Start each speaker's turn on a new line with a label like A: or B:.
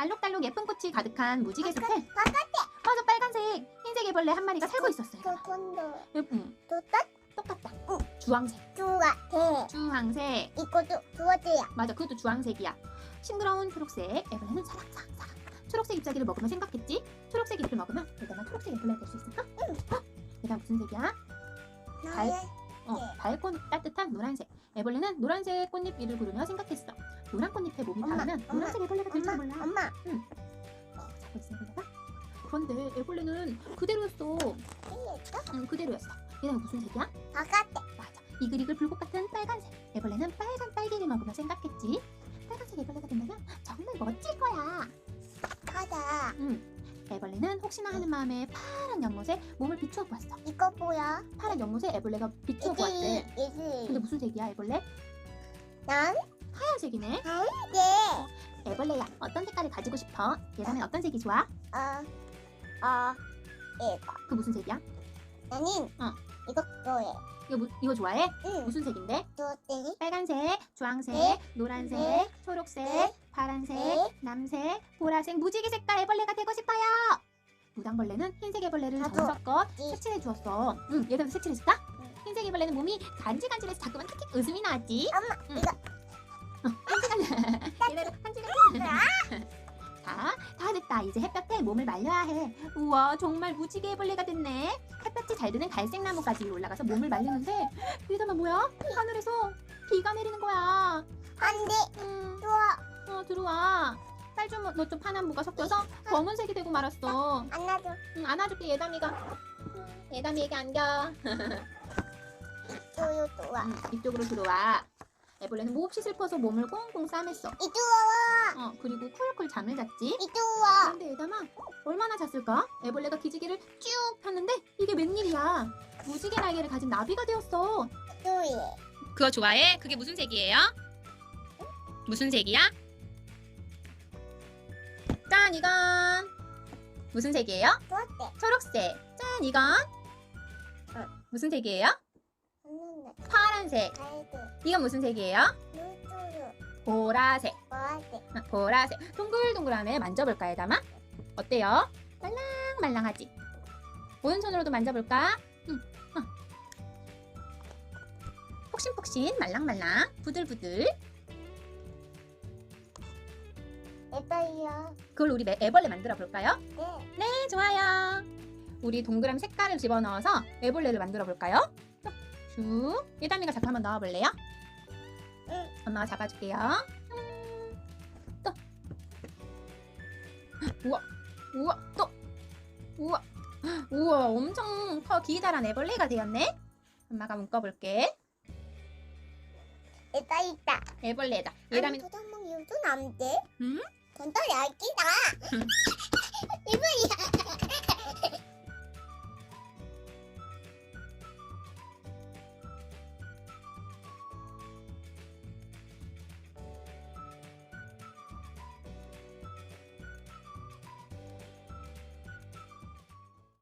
A: 알록달록 예쁜 꽃이 가득한 무지개 숲에
B: 바깥에
A: 맞아 빨간색 흰색 애벌레 한 마리가 살고 있었어요.
B: 저건도
A: 예쁜
B: 또딱
A: 똑같다. 주황색,
B: 좋아 돼.
A: 주황색.
B: 이것도 두어줘야.
A: 맞아 그것도 주황색이야. 싱그러운 초록색 애벌레는 사랑사랑사랑. 초록색 잎사귀를 먹으면 생각했지? 초록색 잎을 응. 어,
B: 네.
A: 밝고 따뜻한 노란색. 애벌레는 노란색 꽃잎 위를 구르며 생각했어. 노란 꽃잎에 몸이
B: 엄마,
A: 닿으면
B: 엄마,
A: 노란색 애벌레가
B: 엄마
A: 몰라.
B: 엄마
A: 어, 있어 애벌레가? 그런데 애벌레는 그대로였어. 응, 그대로였어. 얘가 무슨 색이야?
B: 바깥에
A: 맞아. 이글이글 불꽃 같은 빨간색. 애벌레는 빨간 딸기를 먹으며 생각했지. 빨간색 애벌레가 된다면 정말 멋질 거야.
B: 가자.
A: 응. 애벌레는 혹시나 하는 마음에 파란 연못에 몸을 비추어 보았어.
B: 이거 뭐야?
A: 파란 연못에 애벌레가 비추어 보았대. 근데
B: 이지.
A: 무슨 색이야 애벌레?
B: 난
A: 하얀색이네.
B: 네.
A: 애벌레야 어떤 색깔을 가지고 싶어? 예전엔 어떤 색이 좋아?
B: 어, 어, 이거.
A: 그 무슨 색이야?
B: 나는
A: 어.
B: 이거 좋아해.
A: 이거, 무- 이거 좋아해?
B: 응.
A: 무슨 색인데?
B: 좋대.
A: 빨간색, 주황색,
B: 네.
A: 노란색,
B: 네.
A: 초록색,
B: 네.
A: 파란색,
B: 네.
A: 남색, 보라색, 무지개 색깔 애벌레가 되고 싶어요. 무당벌레는 흰색 애벌레를
B: 나도.
A: 정성껏
B: 네.
A: 색칠해 주었어. 응, 얘들도 색칠해줄까?
B: 응.
A: 흰색 애벌레는 몸이 간질간질해서 자꾸만 킥킥 웃음이 나왔지.
B: 엄마
A: 응.
B: 이거
A: 몸을 말려야 해. 우와, 정말 무지개 애벌레가 됐네. 햇볕이 잘 드는 갈색 나무까지 올라가서 몸을 말리는데 위에다가 뭐야? 하늘에서 비가 내리는 거야.
B: 안돼.
A: 음,
B: 좋아.
A: 어, 들어와. 딸좀 너좀 파란 무가 섞여서 검은색이 되고 말았어.
B: 안아줘.
A: 응, 안아줄게 예담이가. 음, 예담이에게 안겨.
B: 좋요 좋아.
A: 응, 이쪽으로 들어와. 애벌레는 몹시 슬퍼서 몸을 꽁꽁 싸맸어.
B: 이쪽와.
A: 어, 그리고 쿨쿨 잠을 잤지.
B: 이쪽와.
A: 그런데 예담아, 얼마나 잤을까? 애벌레가 기지개를 쭉 폈는데 이게 웬일이야? 무지개 날개를 가진 나비가 되었어.
B: 조이.
A: 그거 좋아해? 그게 무슨 색이에요? 무슨 색이야? 짠, 이건 무슨 색이에요?
B: 좋았대.
A: 초록색. 짠, 이건 어, 무슨 색이에요? 파 란색.
B: 갈색.
A: 이건 무슨 색이에요?
B: 눈두루.
A: 보라색.
B: 뭐하대?
A: 어, 보라색. 동글동글하네. 만져볼까, 예담아? 어때요? 말랑말랑하지? 오른손으로도 만져볼까? 응. 어. 폭신폭신, 말랑말랑, 부들부들.
B: 예뻐요.
A: 그걸 우리 매- 애벌레 만들어 볼까요?
B: 네.
A: 네, 좋아요. 우리 동그란 색깔을 집어넣어서 애벌레를 만들어 볼까요? 쭉. 예담이가 잠깐 한번 넣어볼래요?
B: 응.
A: 엄마가 잡아줄게요. 음, 또. 우와, 우와, 또. 우와, 우와, 엄청 커 기다란 애벌레가 되었네. 엄마가 묶어볼게.
B: 예뻐 있다.
A: 애벌레다. 예담이
B: 도장망 이도 남대.
A: 응?
B: 전더 얇기다.